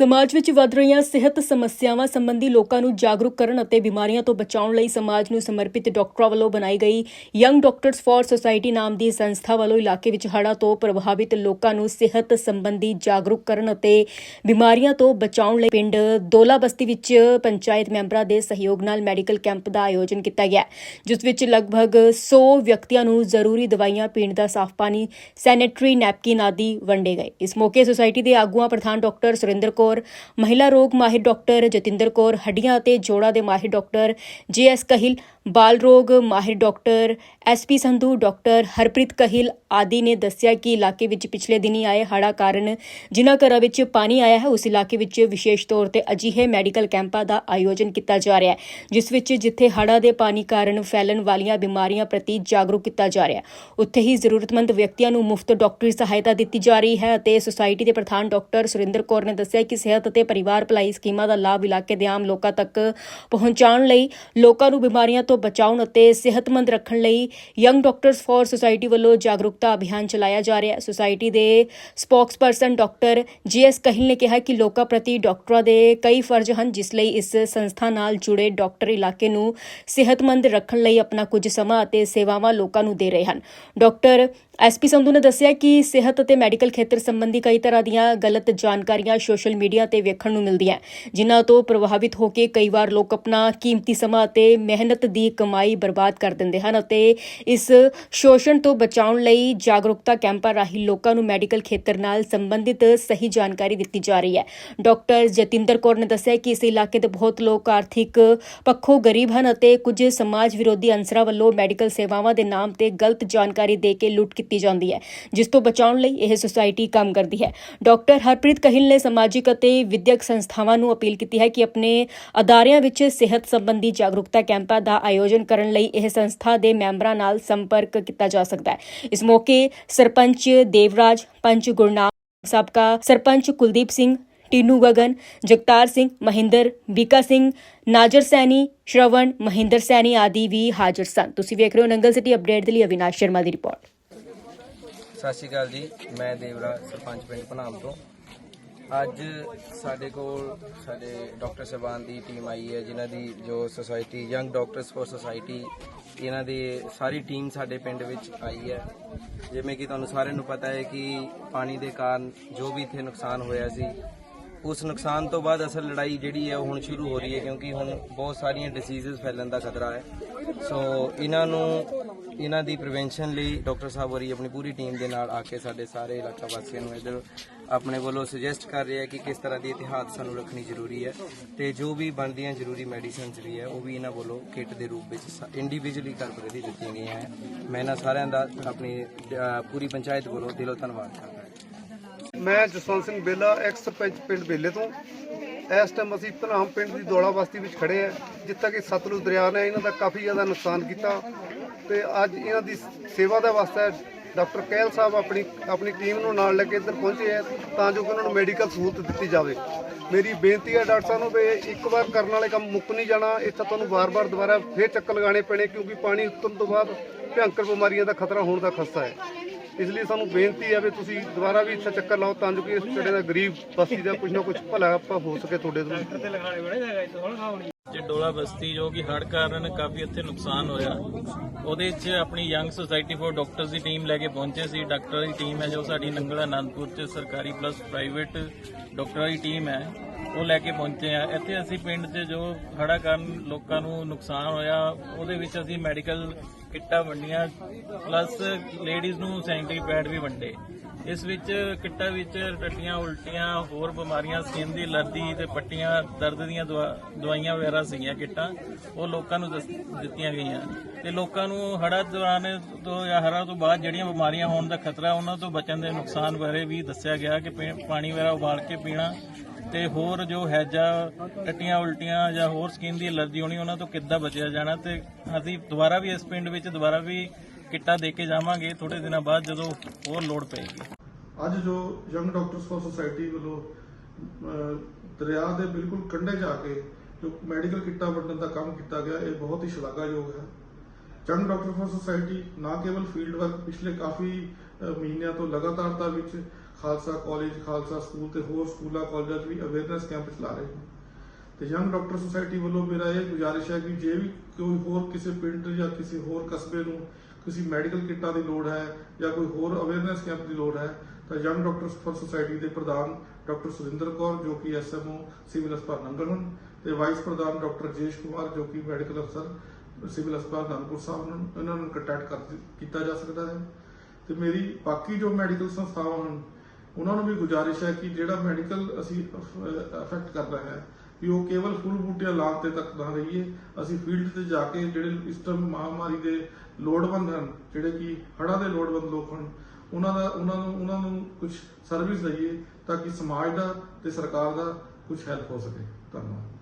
ਸਮਾਜ ਵਿੱਚ ਵੱਧ ਰਹੀਆਂ ਸਿਹਤ ਸਮੱਸਿਆਵਾਂ ਸੰਬੰਧੀ ਲੋਕਾਂ ਨੂੰ ਜਾਗਰੂਕ ਕਰਨ ਅਤੇ ਬਿਮਾਰੀਆਂ ਤੋਂ ਬਚਾਉਣ ਲਈ ਸਮਾਜ ਨੂੰ ਸਮਰਪਿਤ ਡਾਕਟਰਾਂ ਵੱਲੋਂ ਬਣਾਈ ਗਈ ਯੰਗ ਡਾਕਟਰਸ ਫਾਰ ਸੁਸਾਇਟੀ ਨਾਮ ਦੀ ਸੰਸਥਾ ਵੱਲੋਂ ਇਲਾਕੇ ਵਿੱਚ ਹੜ੍ਹਾਂ ਤੋਂ ਪ੍ਰਭਾਵਿਤ ਲੋਕਾਂ ਨੂੰ ਸਿਹਤ ਸੰਬੰਧੀ ਜਾਗਰੂਕ ਕਰਨ ਅਤੇ ਬਿਮਾਰੀਆਂ ਤੋਂ ਬਚਾਉਣ ਲਈ ਪਿੰਡ ਦੋਲਾ ਬਸਤੀ ਵਿੱਚ ਪੰਚਾਇਤ ਮੈਂਬਰਾਂ ਦੇ ਸਹਿਯੋਗ ਨਾਲ ਮੈਡੀਕਲ ਕੈਂਪ ਦਾ ਆਯੋਜਨ ਕੀਤਾ ਗਿਆ, ਜਿਸ ਵਿੱਚ ਲਗਭਗ 100 ਵਿਅਕਤੀਆਂ ਨੂੰ ਜ਼ਰੂਰੀ ਦਵਾਈਆਂ, ਪੀਣ ਦਾ ਸਾਫ਼ ਪਾਣੀ, ਸੈਨੇਟਰੀ ਨੈਪਕਿਨ ਆਦਿ ਵੰਡੇ ਗਏ। ਇਸ ਮੌਕੇ ਸੁਸਾਇਟੀ ਦੇ ਆਗੂਆਂ ਪ੍ਰਧਾਨ ਡਾਕਟਰ ਸੁਰਿੰਦਰ ਕੌਰ ਮਹਿਲਾ ਰੋਗ ਮਾਹਿਰ ਡਾਕਟਰ ਜਤਿੰਦਰ ਕੌਰ ਹੱਡੀਆਂ ਅਤੇ ਜੋੜਾਂ ਦੇ ਮਾਹਿਰ ਡਾਕਟਰ ਜੇ ਐਸ ਕਹਿਲ ਬਾਲ ਰੋਗ, ਮਾਹਿਰ doctor, S P Sandhu, doctor Harpreet Kahal ਆਦਿ ਨੇ ਦੱਸਿਆ ਕਿ ਇਲਾਕੇ ਵਿੱਚ ਪਿਛਲੇ ਦਿਨੀ ਆਏ ਹੜ੍ਹਾਂ ਕਾਰਨ ਜਿਨ੍ਹਾਂ ਘਰਾਂ ਵਿੱਚ ਪਾਣੀ ਆਇਆ ਹੈ, ਉਸ ਇਲਾਕੇ ਵਿੱਚ ਵਿਸ਼ੇਸ਼ ਤੌਰ ਤੇ ਅਜਿਹੇ ਮੈਡੀਕਲ ਕੈਂਪਾਂ ਦਾ ਆਯੋਜਨ ਕੀਤਾ ਜਾ ਰਿਹਾ ਹੈ, ਜਿਸ ਵਿੱਚ ਜਿੱਥੇ ਹੜ੍ਹਾਂ ਦੇ ਪਾਣੀ ਕਾਰਨ ਫੈਲਣ ਵਾਲੀਆਂ ਬਿਮਾਰੀਆਂ ਪ੍ਰਤੀ ਜਾਗਰੂਕ ਕੀਤਾ ਜਾ ਰਿਹਾ ਹੈ। ਉੱਥੇ ਹੀ ਜ਼ਰੂਰਤਮੰਦ ਵਿਅਕਤੀਆਂ ਨੂੰ ਮੁਫਤ ਡਾਕਟਰੀ ਸਹਾਇਤਾ ਦਿੱਤੀ ਜਾ ਰਹੀ ਹੈ ਅਤੇ ਸੁਸਾਇਟੀ ਦੇ ਪ੍ਰਧਾਨ ਡਾਕਟਰ ਸੁਰਿੰਦਰ ਕੌਰ ਨੇ ਦੱਸਿਆ ਕਿ ਸਿਹਤ ਅਤੇ ਪਰਿਵਾਰ ਭਲਾਈ ਸਕੀਮਾਂ ਦਾ ਲਾਭ ਇਲਾਕੇ ਦੇ ਆਮ ਲੋਕਾਂ ਤੱਕ ਪਹੁੰਚਾਉਣ ਲਈ ਲੋਕਾਂ ਨੂੰ ਬਿਮਾਰੀਆਂ ਤੋਂ ਬਚਾਉਣ ਅਤੇ ਸਿਹਤਮੰਦ ਰੱਖਣ ਲਈ ਯੰਗ ਡਾਕਟਰਸ ਫਾਰ ਸੁਸਾਇਟੀ ਵੱਲੋਂ ਜਾਗਰੂਕਤਾ ਅਭਿਆਨ ਚਲਾਇਆ ਜਾ ਰਿਹਾ ਹੈ। ਸੁਸਾਇਟੀ ਦੇ ਸਪੋਕਸਪਰਸਨ ਡਾਕਟਰ ਜੀਐਸ ਕਹਿਲ ਨੇ ਕਿਹਾ ਕਿ ਲੋਕਾਂ ਪ੍ਰਤੀ ਡਾਕਟਰਾਂ ਦੇ ਕਈ ਫਰਜ਼ ਹਨ, ਜਿਸ ਲਈ ਇਸ ਸੰਸਥਾ ਨਾਲ ਜੁੜੇ ਡਾਕਟਰ ਇਲਾਕੇ ਨੂੰ ਸਿਹਤਮੰਦ ਰੱਖਣ ਲਈ ਆਪਣਾ ਕੁਝ ਸਮਾਂ ਅਤੇ ਸੇਵਾਵਾਂ ਲੋਕਾਂ ਨੂੰ ਦੇ ਰਹੇ ਹਨ। ਡਾਕਟਰ ਐਸਪੀ ਸੰਧੂ ਨੇ ਦੱਸਿਆ ਕਿ ਸਿਹਤ ਅਤੇ ਮੈਡੀਕਲ ਖੇਤਰ ਸੰਬੰਧੀ ਕਈ ਤਰ੍ਹਾਂ ਦੀਆਂ ਗਲਤ ਜਾਣਕਾਰੀਆਂ ਸੋਸ਼ਲ ਮੀਡੀਆ ਤੇ ਵੇਖਣ ਨੂੰ ਮਿਲਦੀਆਂ ਜਿਨ੍ਹਾਂ ਤੋਂ ਪ੍ਰਭਾਵਿਤ ਹੋ ਕੇ ਕਈ ਵਾਰ ਲੋਕ ਆਪਣਾ ਕੀਮਤੀ ਸਮਾਂ ਅਤੇ ਮਿਹਨਤ ਦੀ ਕਮਾਈ ਬਰਬਾਦ ਕਰ ਦਿੰਦੇ ਹਨ ਅਤੇ ਇਸ ਸ਼ੋਸ਼ਣ ਤੋਂ ਬਚਾਉਣ ਲਈ ਜਾਗਰੂਕਤਾ ਕੈਂਪਾਂ ਰਾਹੀਂ ਲੋਕਾਂ ਨੂੰ ਮੈਡੀਕਲ ਖੇਤਰ ਨਾਲ ਸੰਬੰਧਿਤ ਸਹੀ ਜਾਣਕਾਰੀ ਦਿੱਤੀ ਜਾ ਰਹੀ ਹੈ। ਡਾਕਟਰ ਜਤਿੰਦਰ ਕੌਰ ਨੇ ਦੱਸਿਆ ਕਿ ਇਸ ਇਲਾਕੇ ਦੇ ਬਹੁਤ ਲੋਕ ਆਰਥਿਕ ਪੱਖੋਂ ਗਰੀਬ ਹਨ ਅਤੇ ਕੁਝ ਸਮਾਜ ਵਿਰੋਧੀ ਅੰਸਰਾਂ ਵੱਲੋਂ ਮੈਡੀਕਲ ਸੇਵਾਵਾਂ ਦੇ ਨਾਮ ਤੇ ਗਲਤ ਜਾਣਕਾਰੀ ਦੇ ਕੇ ਲੁੱਟ ਕੀਤੀ ਜਾਂਦੀ ਹੈ, ਜਿਸ ਤੋਂ ਬਚਾਉਣ ਲਈ ਇਹ ਸੁਸਾਇਟੀ ਕੰਮ ਕਰਦੀ ਹੈ। ਡਾਕਟਰ ਹਰਪ੍ਰੀਤ ਕਹਿਲ ਨੇ ਸਮਾਜਿਕ ਅਤੇ ਵਿਦਿਅਕ ਸੰਸਥਾਵਾਂ ਨੂੰ ਅਪੀਲ ਕੀਤੀ ਹੈ ਕਿ ਆਪਣੇ ਅਦਾਰਿਆਂ ਵਿੱਚ ਸਿਹਤ ਸੰਬੰਧੀ ਜਾਗਰੂਕਤਾ ਕੈਂਪਾਂ ਦਾ ਆਯੋਜਨ ਕਰਨ ਲਈ ਇਹ ਸੰਸਥਾ ਦੇ ਮੈਂਬਰਾਂ ਨਾਲ ਸੰਪਰਕ ਕੀਤਾ ਜਾ ਸਕਦਾ ਹੈ। ਇਸ ਮੌਕੇ ਸਰਪੰਚ ਦੇਵਰਾਜ, ਪੰਚ ਗੁਰਨਾਮ ਸਾਬਕਾ ਸਰਪੰਚ ਕੁਲਦੀਪ ਸਿੰਘ, ਟੀਨੂ ਗਗਨ, ਜਗਤਾਰ ਸਿੰਘ, ਮਹਿੰਦਰ, ਬੀਕਾ ਸਿੰਘ, ਨਾਜਰ ਸੈਣੀ, ਸ਼ਰਵਣ, ਮਹਿੰਦਰ ਸੈਣੀ ਆਦਿ ਵੀ ਹਾਜ਼ਰ ਸਨ। ਤੁਸੀਂ ਵੇਖ ਰਹੇ ਹੋ ਨੰਗਲ ਸਿਟੀ ਅਪਡੇਟ ਦੇ ਲਈ ਅਵਿਨਾਸ਼ ਸ਼ਰਮਾ ਦੀ ਰਿਪੋਰਟ। ਸਤਿ ਸ਼੍ਰੀ ਅਕਾਲ ਜੀ, ਮੈਂ ਦੇਵਰਾ ਸਰਪੰਚ ਪਿੰਡ ਭਨਾਮ ਤੋਂ। ਅੱਜ ਸਾਡੇ ਕੋਲ ਸਾਡੇ ਡਾਕਟਰ ਸਾਹਿਬਾਨ ਦੀ ਟੀਮ ਆਈ ਹੈ, ਜਿਨ੍ਹਾਂ ਦੀ ਜੋ society young doctors for society ਇਹਨਾਂ ਦੀ ਸਾਰੀ ਟੀਮ ਸਾਡੇ ਪਿੰਡ ਵਿੱਚ ਆਈ ਹੈ। ਜਿਵੇਂ ਕਿ ਤੁਹਾਨੂੰ ਸਾਰਿਆਂ ਨੂੰ ਪਤਾ ਹੈ ਕਿ ਪਾਣੀ ਦੇ ਕਾਰਨ ਜੋ ਵੀ ਇੱਥੇ ਨੁਕਸਾਨ ਹੋਇਆ ਸੀ ਉਸ ਨੁਕਸਾਨ ਤੋਂ ਬਾਅਦ ਅਸਲ ਲੜਾਈ ਜਿਹੜੀ ਹੈ ਉਹ ਹੁਣ ਸ਼ੁਰੂ ਹੋ ਰਹੀ ਹੈ ਕਿਉਂਕਿ ਹੁਣ ਬਹੁਤ ਸਾਰੀਆਂ ਡਿਸੀਜ਼ਸ ਫੈਲਣ ਦਾ ਖਤਰਾ ਹੈ। ਸੋ ਇਹਨਾਂ ਨੂੰ, ਇਹਨਾਂ ਦੀ ਪ੍ਰੀਵੈਂਸ਼ਨ ਲਈ ਡਾਕਟਰ ਸਾਹਿਬ ਹੋਰੀ ਆਪਣੀ ਪੂਰੀ ਟੀਮ ਦੇ ਨਾਲ ਆ ਕੇ ਸਾਡੇ ਸਾਰੇ ਇਲਾਕਾ ਵਾਸੀਆਂ ਨੂੰ ਇੱਧਰ ਆਪਣੇ ਵੱਲੋਂ ਸੁਜੈਸਟ ਕਰ ਰਿਹਾ ਕਿ ਕਿਸ ਤਰ੍ਹਾਂ ਦੀ ਇਤਿਹਾਸ ਸਾਨੂੰ ਰੱਖਣੀ ਜ਼ਰੂਰੀ ਹੈ ਤੇ ਜੋ ਵੀ ਬਣਦੀਆਂ ਜ਼ਰੂਰੀ ਮੈਡੀਸਿਨਸ ਵੀ ਹੈ, ਉਹ ਵੀ ਇਹਨਾਂ ਵੱਲੋਂ ਕਿੱਟ ਦੇ ਰੂਪ ਵਿੱਚ ਇੰਡੀਵਿਜੂਅਲੀ ਘਰ ਘਰ ਦਿੱਤੀਆਂ ਗਈਆਂ ਹੈ। ਮੈਂ ਇਹਨਾਂ ਸਾਰਿਆਂ ਦਾ ਆਪਣੀ ਪੂਰੀ ਪੰਚਾਇਤ ਵੱਲੋਂ ਦਿਲੋਂ ਧੰਨਵਾਦ ਕਰਦਾ ਮੈਂ ਜਸਵੰਤ ਸਿੰਘ ਬੇਲਾ ਐਕਸ ਪਿੰਡ ਬੇਲੇ ਤੋਂ। ਇਸ ਟਾਈਮ ਅਸੀਂ ਧਨਾਮ ਪਿੰਡ ਦੀ ਦੋਲਾ ਬਸਤੀ ਵਿੱਚ ਖੜੇ ਆ ਜਿੱਥੇ ਕਿ ਸਤਲੁਜ ਦਰਿਆ ਨੇ ਇਹਨਾਂ ਦਾ ਕਾਫੀ ਜ਼ਿਆਦਾ ਨੁਕਸਾਨ ਕੀਤਾ। ਤੇ ਅੱਜ ਇਹਨਾਂ ਦੀ ਸੇਵਾ ਦੇ ਵਾਸਤੇ ਡਾਕਟਰ ਕਹਿਲ ਸਾਹਿਬ ਆਪਣੀ ਆਪਣੀ ਟੀਮ ਨੂੰ ਨਾਲ ਲੈ ਕੇ ਇੱਧਰ ਪਹੁੰਚੇ ਆ, ਤਾਂ ਜੋ ਕਿ ਉਹਨਾਂ ਨੂੰ ਮੈਡੀਕਲ ਸਹੂਲਤ ਦਿੱਤੀ ਜਾਵੇ। ਮੇਰੀ ਬੇਨਤੀ ਹੈ ਡਾਕਟਰ ਸਾਹਿਬ ਨੂੰ ਵੀ ਇੱਕ ਵਾਰ ਕਰਨ ਵਾਲੇ ਕੰਮ ਮੁੱਕ ਨਹੀਂ ਜਾਣਾ, ਇੱਥੇ ਤੁਹਾਨੂੰ ਵਾਰ-ਵਾਰ ਦੁਬਾਰਾ ਫੇਰ ਚੱਕਰ ਲਗਾਉਣੇ ਪੈਣੇ, ਕਿਉਂਕਿ ਪਾਣੀ ਉਤਰਨ ਤੋਂ ਬਾਅਦ ਭਿਅੰਕਰ ਬਿਮਾਰੀਆਂ ਦਾ ਖਤਰਾ ਹੋਣ ਦਾ ਖਸਤਾ ਹੈ। ਇਸ ਲਈ ਸਾਨੂੰ ਬੇਨਤੀ ਹੈ ਵੀ ਤੁਸੀਂ ਦੁਬਾਰਾ ਵੀ ਇੱਥੇ ਚੱਕਰ ਲਾਓ ਤਾਂ ਜੋ ਕਿ ਇਸ ਜਿਹੜੇ ਦਾ ਗਰੀਬ ਬਸਤੀ ਦਾ ਕੁਝ ਨਾ ਕੁਝ ਭਲਾ ਆਪਾਂ ਹੋ ਸਕੇ ਤੁਹਾਡੇ ਤੋਂ। ਜੇ ਡੋਲਾ ਬਸਤੀ ਜੋ ਕਿ ਹੜ੍ਹ ਕਾਰਨ ਕਾਫੀ ਇੱਥੇ ਨੁਕਸਾਨ ਹੋਇਆ, ਉਹਦੇ 'ਚ ਆਪਣੀ ਯੰਗ ਸੁਸਾਇਟੀ ਫੋਰ ਡਾਕਟਰਸ ਦੀ ਟੀਮ ਲੈ ਕੇ ਪਹੁੰਚੇ ਸੀ। ਡਾਕਟਰਾਂ ਦੀ ਟੀਮ ਹੈ ਜੋ ਸਾਡੀ ਨੰਗਲ ਆਨੰਦਪੁਰ 'ਚ ਸਰਕਾਰੀ ਪਲੱਸ ਪ੍ਰਾਈਵੇਟ ਡਾਕਟਰਾਂ ਦੀ ਟੀਮ ਹੈ। ਉਹ ਲੈ ਕੇ ਪਹੁੰਚੇ ਆ। ਇੱਥੇ ਅਸੀਂ ਪਿੰਡ 'ਚ ਜੋ ਹੜ੍ਹਾਂ ਕਾਰਨ ਲੋਕਾਂ ਨੂੰ ਨੁਕਸਾਨ ਹੋਇਆ, ਉਹਦੇ ਵਿੱਚ ਅਸੀਂ ਮੈਡੀਕਲ ਕਿੱਟਾਂ ਵੰਡੀਆਂ ਪਲੱਸ ਲੇਡੀਜ਼ ਨੂੰ ਸੈਨੀਟਰੀ ਪੈਡ ਵੀ ਵੰਡੇ। ਇਸ ਵਿੱਚ ਕਿੱਟਾਂ ਵਿੱਚ ਟੱਟੀਆਂ, ਉਲਟੀਆਂ, ਹੋਰ ਬਿਮਾਰੀਆਂ ਸਕਿਨ ਦੀ ਅਲਰਜੀ ਤੇ ਪੱਟੀਆਂ, ਦਰਦ ਦੀਆਂ ਦਵਾ- ਦਵਾਈਆਂ ਵਗੈਰਾ ਸੀਗੀਆਂ ਕਿੱਟਾਂ, ਉਹ ਲੋਕਾਂ ਨੂੰ ਦੱਸ- ਦਿੱਤੀਆਂ ਗਈਆਂ। ਤੇ ਲੋਕਾਂ ਨੂੰ ਹੜ੍ਹਾਂ ਦੌਰਾਨ ਤੋਂ ਜਾਂ ਹੜ੍ਹਾਂ ਤੋਂ ਬਾਅਦ ਜਿਹੜੀਆਂ ਬਿਮਾਰੀਆਂ ਹੋਣ ਦਾ ਖਤਰਾ, ਉਹਨਾਂ ਤੋਂ ਬਚਣ ਦੇ ਨੁਕਸਾਨ ਬਾਰੇ ਵੀ ਦੱਸਿਆ ਗਿਆ ਕਿ ਪੀ- ਪਾਣੀ ਵਗੈਰਾ ਉਬਾਲ ਕੇ ਪੀਣਾ ਤੇ ਹੋਰ ਜੋ ਹੈਜਾ, ਟੱਟੀਆਂ ਉਲਟੀਆਂ ਜਾਂ ਹੋਰ ਸਕਿਨ ਦੀ ਅਲਰਜੀ ਹੋਣੀ, ਉਹਨਾਂ ਤੋਂ ਕਿੱਦਾਂ ਬਚਿਆ ਜਾਣਾ? ਤੇ ਅਸੀਂ ਦੁਬਾਰਾ ਵੀ ਇਸ ਪਿੰਡ ਵਿੱਚ ਦੁਬਾਰਾ ਵੀ ਕਿੱਟਾਂ ਦੇ ਕੇ ਜਾਵਾਂਗੇ। ਥੋੜੇ ਦਿਨਾਂ ਬਾਅਦ ਜਦੋਂ ਹੋਰ ਲੋੜ ਪਏਗੀ। ਅੱਜ ਜੋ ਯੰਗ ਡਾਕਟਰਸ ਫॉर ਸੁਸਾਇਟੀ ਵੱਲੋਂ ਦਰਿਆ ਦੇ ਬਿਲਕੁਲ ਕੰਢੇ ਜਾ ਕੇ ਜੋ ਮੈਡੀਕਲ ਕਿੱਟਾਂ ਵੰਡਣ ਦਾ ਕੰਮ ਕੀਤਾ ਗਿਆ, ਇਹ ਬਹੁਤ ਹੀ ਸ਼ਲਾਘਾਯੋਗ ਹੈ। ਯੰਗ ਡਾਕਟਰ ਫॉर ਸੁਸਾਇਟੀ ਨਾ ਕੇਵਲ ਫੀਲਡ ਵਰਕ ਪਿਛਲੇ ਕਾਫੀ ਮਹੀਨਿਆਂ ਤੋਂ ਲਗਾਤਾਰਤਾ ਵਿੱਚ ਖਾਲਸਾ ਕਾਲਜ ਖਾਲਸਾ ਸਕੂਲ ਤੇ ਹੋਰ ਸਕੂਲਾਂ ਕਾਲਜਾਂ 'ਚ ਵੀ ਅਵੇਅਰਨੈਸ ਕੈਂਪ ਚਲਾ ਰਹੇ ਹਾਂ ਤੇ ਯੰਗ ਡਾਕਟਰ ਸੁਸਾਇਟੀ ਵੱਲੋਂ ਮੇਰਾ ਇਹ ਗੁਜ਼ਾਰਿਸ਼ ਹੈ ਕਿ ਜੇ ਵੀ ਕੋਈ ਹੋਰ ਕਿਸੇ ਪਿੰਡ ਜਾਂ ਕਿਸੇ ਹੋਰ ਕਸਬੇ ਨੂੰ ਕਿਸੇ ਮੈਡੀਕਲ ਕਿੱਟਾਂ ਦੀ ਲੋੜ ਹੈ ਜਾਂ ਕੋਈ ਹੋਰ ਅਵੇਅਰਨੈਸ ਕੈਂਪ ਦੀ ਲੋੜ ਹੈ, ਤਾਂ ਯੰਗ ਡਾਕਟਰਸ ਫॉर ਸੁਸਾਇਟੀ ਦੇ ਪ੍ਰਧਾਨ ਡਾਕਟਰ ਸੁਰਿੰਦਰ ਕੌਰ, ਜੋ ਕਿ ਐਸਐਮਓ ਸਿਵਲ ਹਸਪਤਾਲ ਨੰਗਲ ਹਨ ਤੇ ਵਾਈਸ ਪ੍ਰਧਾਨ ਡਾਕਟਰ ਜੇਸ਼ ਕੁਮਾਰ, ਜੋ ਕਿ ਮੈਡੀਕਲ ਅਫਸਰ ਸਿਵਲ ਹਸਪਤਾਲ ਨਾਨਕਪੁਰ ਸਾਹਿਬ ਨੂੰ ਇਹਨਾਂ ਨੂੰ ਕੰਟੈਕਟ ਕੀਤਾ ਜਾ ਸਕਦਾ ਹੈ। ਤੇ ਮੇਰੀ ਬਾਕੀ ਜੋ ਮੈਡੀਕਲ ਸੰਸਥਾਵਾਂ ਹਨ ਉਹਨਾਂ ਨੂੰ ਵੀ ਗੁਜ਼ਾਰਿਸ਼ ਹੈ ਕਿ ਜਿਹੜਾ ਮੈਡੀਕਲ ਅਸੀਂ ਅਫੈਕਟ ਕਰ ਰਹੇ ਹਾਂ ਉਹ ਕੇਵਲ ਫੁੱਲ ਬੂਟੀਆਂ ਲਾਉਣ ਤੇ ਤੱਕ ਨਾ ਰਹੀਏ। ਅਸੀਂ ਫੀਲਡ ਤੇ ਜਾ ਕੇ ਜਿਹੜੇ ਇਸ ਟਾਈਮ ਮਹਾਮਾਰੀ ਦੇ ਲੋੜਵੰਦ ਹਨ, ਜਿਹੜੇ ਕਿ ਹੜ੍ਹਾਂ ਦੇ ਲੋੜਵੰਦ ਲੋਕ ਹਨ, ਉਹਨਾਂ ਦਾ, ਉਹਨਾਂ ਨੂੰ ਉਹਨਾਂ ਨੂੰ ਕੁਝ ਸਰਵਿਸ ਦਈਏ ਤਾਂ ਕਿ ਸਮਾਜ ਦਾ ਤੇ ਸਰਕਾਰ ਦਾ ਕੁਝ ਹੈਲਪ ਹੋ ਸਕੇ। ਧੰਨਵਾਦ।